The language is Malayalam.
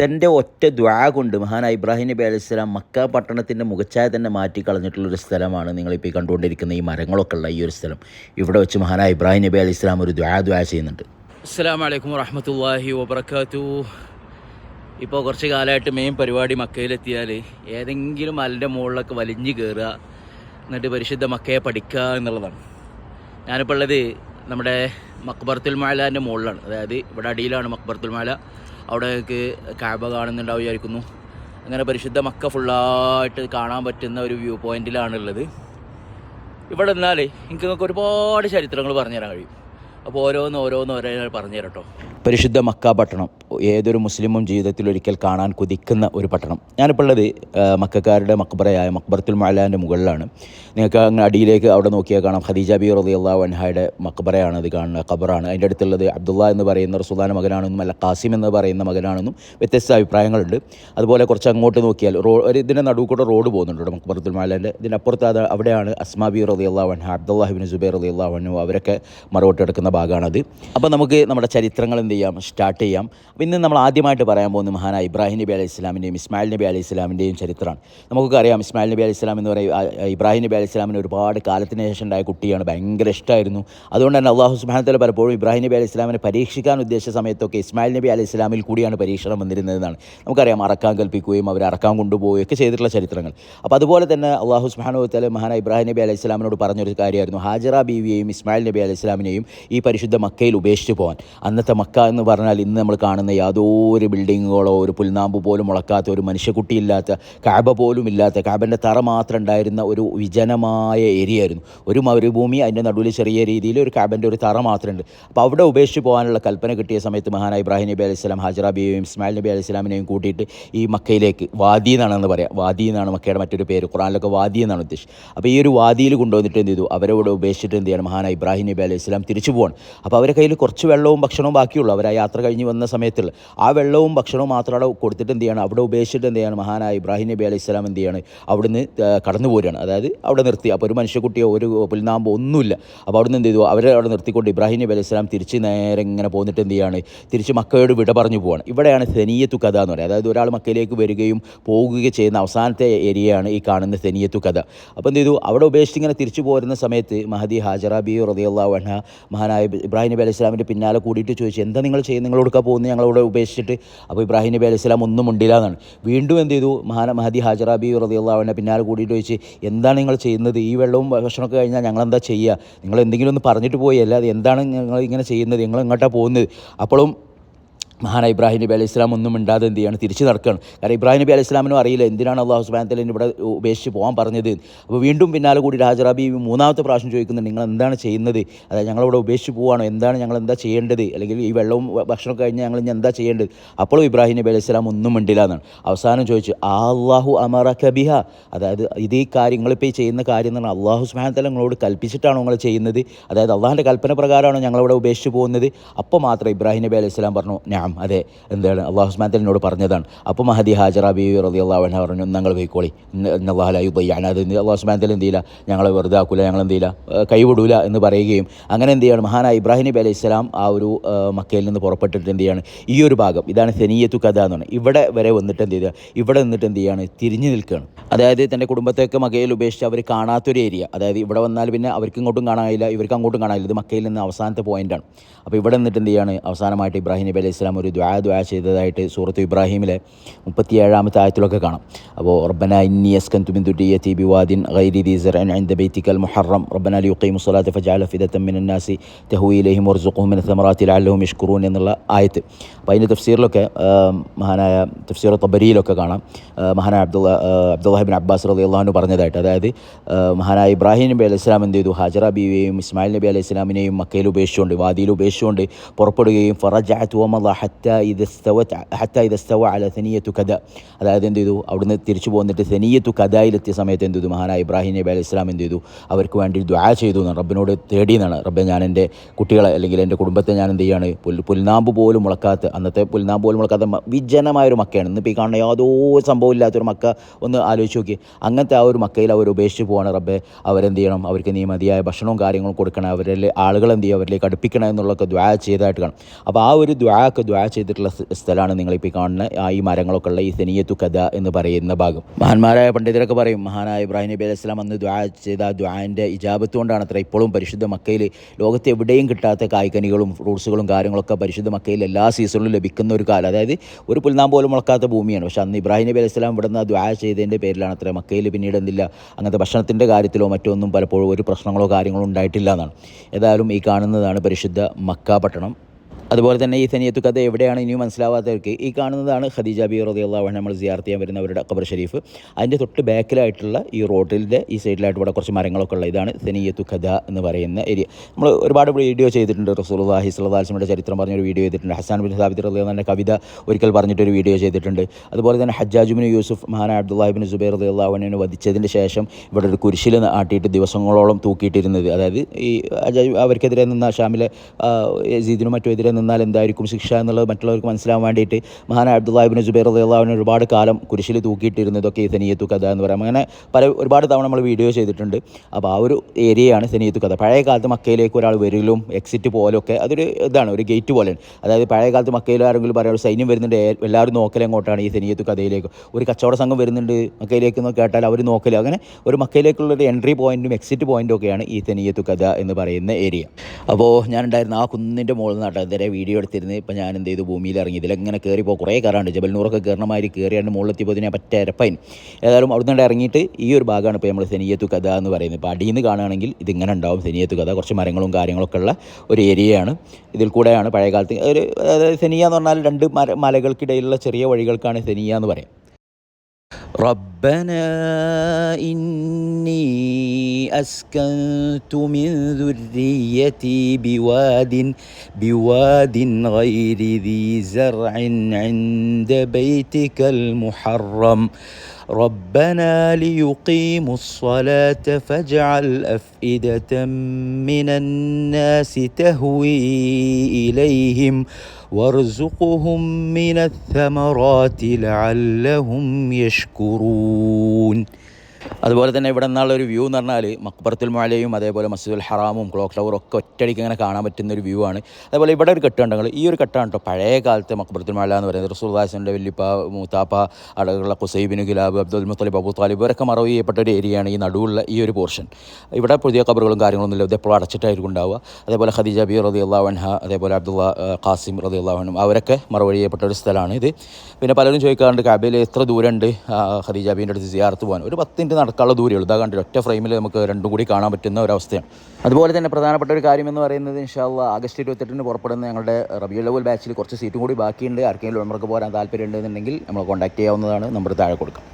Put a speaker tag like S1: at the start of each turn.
S1: തന്റെ ഒറ്റ ദ്വാ കൊണ്ട് മഹാനായ ഇബ്രാഹിം നബി അലൈഹി സ്വലാം മക്ക പട്ടണത്തിന്റെ മുഖച്ഛായ തന്നെ മാറ്റി കളഞ്ഞിട്ടുള്ളൊരു സ്ഥലമാണ് നിങ്ങളിപ്പോൾ കണ്ടുകൊണ്ടിരിക്കുന്ന ഈ മരങ്ങളൊക്കെ ഉള്ള ഈ ഒരു സ്ഥലം. ഇവിടെ വെച്ച് മഹാനായ ഇബ്രാഹിം നബി അലൈഹി സ്വലാം ഒരു ദ്വാ ദ്വാ ചെയ്യുന്നുണ്ട്.
S2: അസ്സാം വലൈക്കും വറഹമത്തല്ലാഹി വബർക്കാത്തു ഇപ്പോൾ കുറച്ച് കാലമായിട്ട് മെയിൻ പരിപാടി മക്കയിലെത്തിയാൽ ഏതെങ്കിലും മലന്റെ മുകളിലൊക്കെ വലിഞ്ഞു കയറുക എന്നിട്ട് പരിശുദ്ധ മക്കയെ പഠിക്കുക എന്നുള്ളതാണ്. ഞാനിപ്പോൾ ഉള്ളത് നമ്മുടെ മക്ബർത്തുൽ മാലാന്റെ മുകളിലാണ്. അതായത് ഇവിടെ അടിയിലാണ് മക്ബർത്തുൽ മാല അവിടേക്ക് കാബ കാണുന്നുണ്ടാവും വിചാരിക്കുന്നു. അങ്ങനെ പരിശുദ്ധ മക്ക ഫുള്ളായിട്ട് കാണാൻ പറ്റുന്ന ഒരു വ്യൂ പോയിന്റിലാണുള്ളത് ഇവിടെ നിന്നാലേ എനിക്ക് നിങ്ങൾക്ക് ഒരുപാട് ചരിത്രങ്ങൾ പറഞ്ഞുതരാൻ കഴിയും. അപ്പോൾ ഓരോന്ന് ഓരോന്ന് ഓരോ പറഞ്ഞു തരട്ടോ
S1: പരിശുദ്ധ മക്ക പട്ടണം. ഏതൊരു മുസ്ലിമും ജീവിതത്തിൽ ഒരിക്കൽ കാണാൻ കൊതിക്കുന്ന ഒരു പട്ടണം. ഞാനിപ്പോൾ ഉള്ളത് മക്കാരുടെ മക്ബറയായ മക്ബറത്തുൽ മാലാന്റെ മുകളിലാണ്. നിങ്ങൾക്ക് അങ്ങ് അടിയിലേക്ക് അവിടെ നോക്കിയാൽ കാണാം. ഖദീജ ബി റളിയല്ലാഹു വൻഹായുടെ മക്ബറയാണ് അത് കാണുന്ന ഖബറാണ്. അതിന്റെ അടുത്തുള്ളത് അബ്ദുള്ള എന്ന് പറയുന്ന റസൂലാന മകനാണെന്നും അല്ല കാസിം എന്ന് പറയുന്ന മകനാണെന്നും വ്യത്യസ്ത അഭിപ്രായങ്ങളുണ്ട്. അതുപോലെ കുറച്ച് അങ്ങോട്ട് നോക്കിയാൽ റോ ഒരു ഇതിന്റെ നടുവ് കൂടെ റോഡ് പോകുന്നുണ്ട് മക്ബറത്തുൽ മാലാന്റെ ഇതിനപ്പുറത്ത് അത് അവിടെയാണ് അസ്മാ ബി റളിയല്ലാഹു വൻഹ അബ്ദുല്ലാഹിബിൻ സുബൈർ റളിയല്ലാഹു വൻഹു അവരൊക്കെ മറുപടി എടുക്കുന്ന ഭാഗമാണത്. അപ്പോൾ നമുക്ക് നമ്മുടെ ചരിത്രങ്ങൾ എന്ത് ചെയ്യാം? സ്റ്റാർട്ട് ചെയ്യാം. ഇന്ന് നമ്മൾ ആദ്യമായിട്ട് പറയാൻ പോകുന്ന മഹാനായ ഇബ്രാഹിം നബി അലൈഹി ഇസ്ലാമിന്റെയും ഇസ്മായിൽ നബി അലൈഹി ഇസ്ലാമിന്റെയും ചരിത്രമാണ്. നമുക്കൊക്കെ അറിയാം ഇസ്മായിൽ നബി അലൈഹി ഇസ്ലാം എന്ന് പറയും ഇബ്രാഹിം നബി അലൈഹി ഇസ്ലാമിന് ഒരുപാട് കാലത്തിന് ശേഷം ഉണ്ടായ കുട്ടിയാണ്. ഭയങ്കര ഇഷ്ടമായിരുന്നു. അതുകൊണ്ട് തന്നെ അള്ളാഹു സുബാനത്തല പലപ്പോഴും ഇബ്രാഹിം നബി അലൈഹി ഇസ്ലാമിനെ പരീക്ഷിക്കാൻ ഉദ്ദേശിച്ച സമയത്തൊക്കെ ഇസ്മായിൽ നബി അലൈഹി ഇസ്ലാമിൽ കൂടിയാണ് പരീക്ഷണം വന്നിരുന്നതെന്നാണ്. നമുക്കറിയാം അറക്കാൻ കൽപ്പിക്കുകയും അവർ അറക്കാൻ കൊണ്ടുപോവുകയും ഒക്കെ ചെയ്തിട്ടുള്ള ചരിത്രങ്ങൾ. അപ്പോൾ അതുപോലെ തന്നെ അള്ളാഹു സുബാനു തല മഹാന ഇബ്രാഹിം നബി അലൈഹി ഇസ്ലാമിനോട് പറഞ്ഞൊരു കാര്യമായിരുന്നു. ഹാജറ ബീവിയെയും ഇസ്മായിൽ നബി അലൈഹി ഇസ്ലാമിനെയും ഈ പരിശുദ്ധ മക്കയിൽ ഉപേക്ഷിച്ച് പോകാൻ അന്നത്തെ മക്ക എന്ന് പറഞ്ഞാൽ ഇന്ന് നമ്മൾ കാണുന്ന യാതൊരു ബിൽഡിങ്ങുകളോ ഒരു പുൽനാമ്പ് പോലും മുളക്കാത്ത ഒരു മനുഷ്യക്കുട്ടിയില്ലാത്ത കാബ പോലും ഇല്ലാത്ത കാബന്റെ തറ മാത്രം ഉണ്ടായിരുന്ന ഒരു വിജനമായ ഏരിയ ആയിരുന്നു ഒരു മരുഭൂമി അതിന്റെ നടുവിൽ ചെറിയ രീതിയിൽ ഒരു കാബന്റെ ഒരു തറ മാത്രമുണ്ട്. അപ്പോൾ അവിടെ ഉപേക്ഷിച്ച് പോകാനുള്ള കൽപ്പന കിട്ടിയ സമയത്ത് മഹാനായ ഇബ്രാഹിം നബി അലൈഹി സ്വലാം ഹാജറ ഇസ്മായിൽ നബി അലൈഹി സ്വലാമിനെയും കൂട്ടിയിട്ട് ഈ മക്കയിലേക്ക് വാദി എന്നാണെന്ന് പറയാം. വാദി എന്നാണ് മക്കയുടെ മറ്റൊരു പേര്. ഖുറാനിലൊക്കെ വാദി എന്നാണ് ഉദ്ദേശിച്ചത്. അപ്പോൾ ഈ ഒരു വാദിയിൽ കൊണ്ടുവന്നിട്ട് എന്ത് ചെയ്തു? അവരോട് ഉപേക്ഷിച്ചിട്ട് എന്ത് ചെയ്യണം? മഹാനായ ഇബ്രാഹിം നബി അലൈഹി സ്വലാം തിരിച്ചു പോകണം അപ്പോൾ അവരുടെ കയ്യിൽ കുറച്ച് വെള്ളവും ഭക്ഷണവും ബാക്കിയുള്ളൂ. അവർ ആ യാത്ര കഴിഞ്ഞ് വന്ന സമയത്തുള്ള ആ വെള്ളവും ഭക്ഷണവും മാത്രം അവിടെ കൊടുത്തിട്ട് എന്ത് ചെയ്യണം? അവിടെ ഉപേക്ഷിച്ചിട്ട് എന്ത് ചെയ്യണം? മഹാനായ ഇബ്രാഹിം നബി അലൈഹി സ്വലാം എന്ത് ചെയ്യാണ്? അവിടുന്ന് കടന്നു പോരുകയാണ്. അതായത് അവിടെ നിർത്തി. അപ്പോൾ ഒരു മനുഷ്യക്കുട്ടിയോ ഒരു പുൽനാമ്പോ ഒന്നുമില്ല. അപ്പോൾ അവിടുന്ന് എന്ത് ചെയ്തു? അവരെ അവിടെ നിർത്തിക്കൊണ്ട് ഇബ്രാഹിം നബി അലൈഹി സ്വലാം തിരിച്ച് നേരെ ഇങ്ങനെ പോന്നിട്ട് എന്ത് ചെയ്യാണ്? തിരിച്ച് മക്കയോട് വിട പറഞ്ഞു പോവാണ്. ഇവിടെയാണ് സെനിയത്തു കഥ എന്ന് പറയുന്നത്. അതായത് ഒരാൾ മക്കയിലേക്ക് വരികയും പോകുകയും ചെയ്യുന്ന അവസാനത്തെ ഏരിയയാണ് ഈ കാണുന്ന സെനിയത്തു കഥ. അപ്പോൾ എന്ത് ചെയ്തു? അവിടെ ഉപേക്ഷിച്ച് ഇങ്ങനെ തിരിച്ചു പോരുന്ന സമയത്ത് മഹദി ഹാജറ ബി റതിയുള്ള മഹാനായ ഇബ്രാഹിം നബി അലൈഹി സ്വലാമിന്റെ പിന്നാലെ കൂടിയിട്ട് ചോദിച്ചു എന്താ നിങ്ങൾ ചെയ്യുന്നത്? നിങ്ങളോടൊക്കെ പോകുന്നത് ഞങ്ങളവിടെ ഉപേക്ഷിച്ചിട്ട് അപ്പോൾ ഇബ്രാഹിം നബി അലൈഹി സ്വലാം ഒന്നും ഉണ്ടില്ല എന്നാണ്. വീണ്ടും എന്ത് ചെയ്തു? മഹാന മഹദി ഹാജറ ബി റതിയുള്ള വഹ പിന്നാലെ കൂടിയിട്ട് വെച്ച് എന്താണ് നിങ്ങൾ ചെയ്യുന്നത്? ഈ വെള്ളവും ഭക്ഷണമൊക്കെ കഴിഞ്ഞാൽ ഞങ്ങൾ എന്താ ചെയ്യുക? നിങ്ങൾ എന്തെങ്കിലും ഒന്ന് പറഞ്ഞിട്ട് പോയി. അല്ലാതെ എന്താണ് നിങ്ങൾ ഇങ്ങനെ ചെയ്യുന്നത്? നിങ്ങൾ എങ്ങോട്ടാണ് പോകുന്നത്? അപ്പോഴും മഹാന ഇബ്രാഹിം നബി അലൈഹി ഇസ്ലാം ഒന്നും മിണ്ടാതെ എന്ത് ചെയ്യാണ്? തിരിച്ച് നടക്കുകയാണ് കാരണം ഇബ്രാഹിം നബി അലൈഹി ഇസ്ലാമിനും അറിയില്ല എന്തിനാണ് അള്ളാഹു സുബാനത്തലിന് ഇവിടെ ഉപേക്ഷിച്ച് പോകാൻ പറഞ്ഞത്. അപ്പോൾ വീണ്ടും പിന്നാലെ കൂടി രാജറാബി മൂന്നാമത്തെ പ്രാവശ്യം ചോദിക്കുന്നത് നിങ്ങൾ എന്താണ് ചെയ്യുന്നത്? അതായത് ഞങ്ങളിവിടെ ഉപേക്ഷിച്ച് പോവാണോ. എന്താണ് ഞങ്ങൾ എന്താ ചെയ്യേണ്ടത്? അല്ലെങ്കിൽ ഈ വെള്ളവും ഭക്ഷണമൊക്കെ കഴിഞ്ഞാൽ ഞങ്ങൾ ഇനി എന്താ ചെയ്യേണ്ടത്? അപ്പോഴും ഇബ്രാഹിം നബി അലൈഹി ഇസ്ലാം ഒന്നും മിണ്ടില്ല എന്നാണ്. അവസാനം ചോദിച്ചു അള്ളാഹു അമറ കബിഹ അതായത് ഇത് ഈ കാര്യങ്ങളിപ്പോൾ ഈ ചെയ്യുന്ന കാര്യം എന്ന് പറഞ്ഞാൽ അള്ളാഹു സുബാനത്തല നിങ്ങളോട് കൽപ്പിച്ചിട്ടാണോ നിങ്ങൾ ചെയ്യുന്നത്? അതായത് അള്ളാഹിന്റെ കൽപ്പന പ്രകാരമാണോ ഞങ്ങളിവിടെ ഉപേക്ഷിച്ച് പോകുന്നത്? അപ്പോൾ മാത്രം ഇബ്രാഹിം നബി അലൈഹി സ്വലാം പറഞ്ഞു ഞാൻ അതെ എന്താണ്? അള്ളാഹു സുബാനത്തല എന്നോട് പറഞ്ഞതാണ്. അപ്പോൾ മഹദി ഹാജറ ബി റതി അള്ളാഹു അൻഹ പറഞ്ഞു ഞങ്ങൾ പോയിക്കോളി. അള്ളാഹുലയ്യാണ് അത് അള്ളാഹു സുബാനത്തല എന്ത് ചെയ്യില്ല? ഞങ്ങളെ വെറുതെ ആക്കൂല ഞങ്ങൾ എന്ത് ചെയ്യില്ല? കൈവിടൂല എന്ന് പറയുകയും അങ്ങനെ എന്ത് ചെയ്യാണ്? മഹാനായ ഇബ്രാഹിം നബി അലൈഹി സ്വലാം ആ ഒരു മക്കയിൽ നിന്ന് പുറപ്പെട്ടിട്ട് എന്ത് ചെയ്യാണ്? ഈ ഒരു ഭാഗം ഇതാണ് സെനിയത്തു കഥ എന്ന് ഇവിടെ വരെ വന്നിട്ട് എന്ത് ചെയ്യുക ഇവിടെ നിന്നിട്ട് എന്ത് ചെയ്യാണ്? തിരിഞ്ഞു നിൽക്കുകയാണ്. അതായത് തന്റെ കുടുംബത്തെയൊക്കെ മക്കയിൽ ഉപേക്ഷിച്ച് അവർ കാണാത്തൊരു ഏരിയ. അതായത് ഇവിടെ വന്നാൽ പിന്നെ അവർക്ക് ഇങ്ങോട്ടും കാണാനില്ല ഇവർക്ക് അങ്ങോട്ടും കാണാനില്ല ഇത് മക്കയിൽ നിന്ന് അവസാനത്തെ പോയിന്റാണ് അപ്പോൾ ഇവിടെ നിന്നിട്ട് എന്ത് ചെയ്യാണ്? അവസാനമായിട്ട് ഇബ്രാഹിം നബി അലൈഹി സ്വലാം ഒരു ദ്വാ ദ്വാ ചെയ്തതായിട്ട് സൂറത്ത് ഇബ്രാഹിമിലെ മുപ്പത്തി ഏഴാമത്തെ ആയത്തിലൊക്കെ കാണാം അപ്പോൾ റബ്ബന ഇന്നി അസ്കൻ തുമിൻ ദുരിയത്തി ബിവാദിൻ ഗൈരി ദി സറൻ عند بيتك المحرم ربنا ليقيموا الصلاة فاجعل أفئدة من الناس تهوي إليهم وارزقهم من الثمرات لعلهم يشكرون എന്നുള്ള ആയത്ത് അപ്പോൾ അതിൻ്റെ തഫ്സീറിലൊക്കെ ആം, മഹാനായ തഫ്സീർ തബരിയിലൊക്കെ കാണാം ആ, മഹാനായ അബ്ദുള്ള ആ, അബ്ദുല്ലാഹിബിൻ അബ്ബാസ് റതി അള്ളാഹുന് പറഞ്ഞതായിട്ട് അതായത് ആ, മഹാനായ ഇബ്രാഹിം നബി അലൈഹി സ്വലാം എന്ത് ചെയ്തു ഹാജറ ബീവിയെയും ഇസ്മായിൽ നബി അലൈഹി സ്വലാമിനെയും മക്കയിൽ ഉപേക്ഷിച്ചുകൊണ്ട് വാദിയിൽ ഉപേക്ഷിച്ചുകൊണ്ട് പുറപ്പെടുകയും ഫറജഅത്ത് വമള ഹത്ത ഇദസ്തവത് ഹത്ത ഇദസ്തവ അല സെനിയത്തു കഥ അതായത് എന്ത് ചെയ്തു? അവിടുന്ന് തിരിച്ചു പോന്നിട്ട് സെനിയത്തു കഥയിലെത്തിയ സമയത്ത് എന്ത് ചെയ്തു? മഹാനായ ഇബ്രാഹിം നബി അലൈഹി ഇസ്ലാം എന്ത് ചെയ്തു? അവർക്ക് വേണ്ടി ദ്വാ ചെയ്തു എന്നാണ്. റബ്ബിനോട് തേടിയെന്നാണ് റബ്ബെ ഞാൻ എന്റെ കുട്ടികളെ അല്ലെങ്കിൽ എന്റെ കുടുംബത്തെ ഞാൻ എന്ത് ചെയ്യാണ്? പുൽ പുൽനാമ്പ് പോലും മുളക്കാത്ത അന്നത്തെ പുൽനാമ്പ് പോലും മുളക്കാത്ത വിജനമായൊരു മക്കയാണ്. ഇന്നിപ്പോൾ ഈ കാണുന്ന യാതോ സംഭവം ഇല്ലാത്തൊരു മക്ക ഒന്ന് ആലോചിച്ച് നോക്കി അങ്ങനത്തെ ആ ഒരു മക്കയിൽ അവർ ഉപേക്ഷിച്ച് പോവാണ് റബ്ബെ. അവരെന്ത് ചെയ്യണം? അവർക്ക് നീ മതിയായ ഭക്ഷണവും കാര്യങ്ങളും കൊടുക്കണം. അവരിൽ ആളുകൾ എന്ത് ചെയ്യുക അവരിലേക്ക് അടുപ്പിക്കണം എന്നുള്ളതൊക്കെ ദ്വാ ചെയ്തതായിട്ട് കാണും. അപ്പോൾ ആ ഒരു ദ്വാക്ക് ദ്വാ ചെയ്തിട്ടുള്ള സ്ഥലമാണ് നിങ്ങളിപ്പോൾ കാണുന്ന ആ ഈ മരങ്ങളൊക്കെ ഉള്ള ഈ സെനിയത്തു കഥ എന്ന് പറയുന്ന ഭാഗം. മഹാന്മാരായ പണ്ഡിതരൊക്കെ പറയും മഹാനായ ഇബ്രാഹിം നബി അലൈഹി അന്ന് ദ്വാ ചെയ്ത ദ്വാന്റെ ഇജാബത്ത് കൊണ്ടാണ് അത്ര ഇപ്പോഴും പരിശുദ്ധ മക്കയിൽ ലോകത്ത് എവിടെയും കിട്ടാത്ത കായ്ക്കനികളും ഫ്രൂട്ട്സുകളും കാര്യങ്ങളൊക്കെ പരിശുദ്ധ മക്കയിൽ എല്ലാ സീസണിലും ലഭിക്കുന്ന ഒരു കാലം. അതായത് ഒരു പുൽനാം പോലും മുളക്കാത്ത ഭൂമിയാണ്. പക്ഷേ അന്ന് ഇബ്രാഹിം നബി അലൈഹി സ്വലാം ഇവിടുന്ന് ദ്വാ ചെയ്തതിന്റെ പേരിലാണ് അത്ര മക്കയിൽ പിന്നീട് എന്തില്ല അങ്ങനത്തെ ഭക്ഷണത്തിന്റെ കാര്യത്തിലോ മറ്റോ ഒന്നും പലപ്പോഴും ഒരു പ്രശ്നങ്ങളോ കാര്യങ്ങളോ ഉണ്ടായിട്ടില്ല എന്നാണ്. ഏതായാലും ഈ കാണുന്നതാണ് പരിശുദ്ധ മക്ക പട്ടണം. അതുപോലെ തന്നെ ഈ സനിയത്തു കഥ എവിടെയാണ് ഇനിയും മനസ്സിലാവാത്തവർക്ക് ഈ കാണുന്നതാണ് ഖദീജ ബി അൻഹ നമ്മൾ സിയാർത്ത് ചെയ്യാൻ വരുന്നവരുടെ ഖബർ ഷരീഫ് അതിന്റെ തൊട്ട് ബാക്കിലായിട്ടുള്ള ഈ റോഡിന്റെ ഈ സൈഡിലായിട്ട് ഇവിടെ കുറച്ച് മരങ്ങളൊക്കെ ഉള്ള ഇതാണ് സനിയത്തു കഥ എന്ന് പറയുന്ന ഏരിയ. നമ്മൾ ഒരുപാട് വീഡിയോ ചെയ്തിട്ടുണ്ട്. റസൂലുള്ളാഹി സുല്ലാസ്മിയുടെ ചരിത്രം പറഞ്ഞൊരു വീഡിയോ ചെയ്തിട്ടുണ്ട്. ഹസാൻ ബിൻ സാബിദ് റദിയുള്ള കവിത ഒരിക്കൽ പറഞ്ഞിട്ടൊരു വീഡിയോ ചെയ്തിട്ടുണ്ട്. അതുപോലെ തന്നെ ഹജ്ജാജുബിൻ യൂസുഫ് മഹാന അബ്ദുല്ലാഹിബിൻ സുബൈർ അൻഹുവിനെ വധിച്ചതിന് ശേഷം ഇവിടെ ഒരു കുരിശിൽ ആട്ടിയിട്ട് ദിവസങ്ങളോളം തൂക്കിയിട്ടിരുന്നത്. അതായത് ഈ അവർക്കെതിരെ നിന്ന ഷാമിലെ ജീദിനും മറ്റും എതിരെ നിന്നാൽ എന്തായിരിക്കും ശിക്ഷ എന്നുള്ളത് മറ്റുള്ളവർക്ക് മനസ്സിലാവാൻ വേണ്ടിയിട്ട് മഹാന അബ്ദുല്ലാഹിബിൻ സുബൈർ അള്ളാഹുവിന് ഒരുപാട് കാലം കുരിശിൽ തൂക്കിയിട്ടിരുന്നതൊക്കെ ഈ സെനിയത്തു കഥ എന്ന് പറയാം. അങ്ങനെ പല ഒരുപാട് തവണ നമ്മൾ വീഡിയോ ചെയ്തിട്ടുണ്ട്. അപ്പോൾ ആ ഒരു ഏരിയയാണ് സെനിയത്തു കഥ. പഴയ കാലത്ത് മക്കയിലേക്ക് ഒരാൾ വരലും എക്സിറ്റ് പോലൊക്കെ അതൊരു ഇതാണ് ഒരു ഗേറ്റ് പോലെയാണ്. അതായത് പഴയ കാലത്ത് മക്കയിൽ ആരെങ്കിലും പറയാം സൈന്യം വരുന്നുണ്ട് എല്ലാവരും നോക്കലെങ്ങോട്ടാണ് ഈ സെനിയത്തു കഥയിലേക്ക്? ഒരു കച്ചവട സംഘം വരുന്നുണ്ട് മക്കയിലേക്ക് എന്ന് കേട്ടാൽ അവർ നോക്കൽ അങ്ങനെ ഒരു മക്കയിലേക്കുള്ള ഒരു എൻട്രി പോയിന്റും എക്സിറ്റ് പോയിന്റും ഒക്കെയാണ് ഈ സനീയത്തു കഥ എന്ന് പറയുന്ന ഏരിയ. അപ്പോൾ ഞാൻ ഉണ്ടായിരുന്ന ആ കുന്നിന്റെ മുകളിൽ നിന്നാട്ടെ ഇതുവരെ വീഡിയോ എടുത്തിരുന്നത് ഇപ്പോൾ ഞാൻ എന്ത് ചെയ്തു? ഭൂമിയിൽ ഇറങ്ങി. കയറി കയറിപ്പോൾ കുറേ കയറാണ്ട് ജബൽ നൂറൊക്കെ കയറണമാതിരി കയറിയാണ്ട് മുകളിലെത്തിയപ്പോൾ ഇതിനെ പറ്റ ഇരപ്പൈൻ ഏതായാലും അവിടെ നിന്ന് ഇറങ്ങിയിട്ട് ഈ ഒരു ഭാഗമാണ് ഇപ്പോൾ നമ്മൾ സെനിയത്തു കഥ എന്ന് പറയുന്നത്. ഇപ്പോൾ അടിയിൽ നിന്ന് കാണുകയാണെങ്കിൽ ഇതിങ്ങനെ ഉണ്ടാവും സെനിയത്തു കഥ. കുറച്ച് മരങ്ങളും കാര്യങ്ങളൊക്കെ ഉള്ള ഒരു ഏരിയയാണ്. ഇതിൽ കൂടെയാണ് പഴയകാലത്ത് ഒരു അതായത് സെനിയ എന്ന് പറഞ്ഞാൽ രണ്ട് മലകൾക്കിടയിലുള്ള ചെറിയ വഴികൾക്കാണ് സെനിയ എന്ന് പറയാം ربنا إني أسكنت من ذريتي بواد بواد غير ذي زرع عند بيتك المحرم. ربنا ليقيموا الصلاة فاجعل أفئدة من الناس تهوي إليهم وارزقهم من الثمرات لعلهم يشكرون. ณ അതുപോലെ തന്നെ ഇവിടെ നിന്നുള്ള ഒരു വ്യൂ എന്ന് പറഞ്ഞാൽ മക്ബറത്തുൽ മാലയും അതേപോലെ മസ്ജിദുൽ ഹറാമും ക്ലോക്ക് ടവറും ഒക്കെ ഒറ്റയടിക്ക് ഇങ്ങനെ കാണാൻ പറ്റുന്ന ഒരു വ്യൂ ആണ്. അതേപോലെ ഇവിടെ ഒരു കെട്ടുണ്ടെങ്കിൽ ഈ ഒരു കെട്ടാണ് കേട്ടോ പഴയ കാലത്തെ മക്ബറത്തുൽ മാല എന്ന് പറയുന്നത്. റസൂൽദാസിന്റെ വല്യപ്പ മൂത്താപ്പ അടകളുള്ള കുസൈബിന് ഗുലാബ് അബ്ദുൽ മുത്തലിബ് അബു താലിബ് ഇവരൊക്കെ മറവ് ചെയ്യപ്പെട്ട ഒരു ഏരിയയാണ് ഈ നടുവുള്ള ഈ ഒരു പോർഷൻ ഇവിടെ പുതിയ കബറുകളും കാര്യങ്ങളൊന്നും ഇല്ല. ഇതെപ്പോഴും അടച്ചിട്ടായിരിക്കും ഉണ്ടാവുക. അതേപോലെ ഖദീജ ബി റതി അള്ളാഹൻഹ അതേപോലെ അബ്ദുള്ള ഖാസിം റതി അള്ളാഹനും അവരൊക്കെ മറവ് ചെയ്യപ്പെട്ട ഒരു സ്ഥലമാണ് ഇത്. പിന്നെ പലരും ചോദിക്കാറുണ്ട് കാബയിൽ എത്ര ദൂരമുണ്ട്? ഖദീജ ബീന്റെ അടുത്ത് സിയാർത്ത് പോകാൻ. ഒരു പത്ത് നടക്കാനുള്ള ദൂരമുള്ളൂ ഇതാ കണ്ടില്ല ഒറ്റ ഫ്രെയിമിൽ നമുക്ക് രണ്ടും കൂടി കാണാൻ പറ്റുന്ന ഒരവസ്ഥയാണ്. അതുപോലെ തന്നെ പ്രധാനപ്പെട്ട ഒരു കാര്യം എന്ന് പറയുന്നത് ഇൻഷാല്ല ആഗസ്റ്റ് ഇരുപത്തെട്ടിന് പുറപ്പെടുന്ന ഞങ്ങളുടെ റബിയുൽ ലെവൽ ബാച്ചിൽ കുറച്ച് സീറ്റും കൂടി ബാക്കിയുണ്ട്. ആർക്കെങ്കിലും ഉമർക്ക് പോരാൻ താല്പര്യം ഉണ്ടെന്നുണ്ടെങ്കിൽ നമ്മൾ കോൺടാക്ട് ചെയ്യാവുന്നതാണ്. നമ്പർ താഴെ കൊടുക്കാം.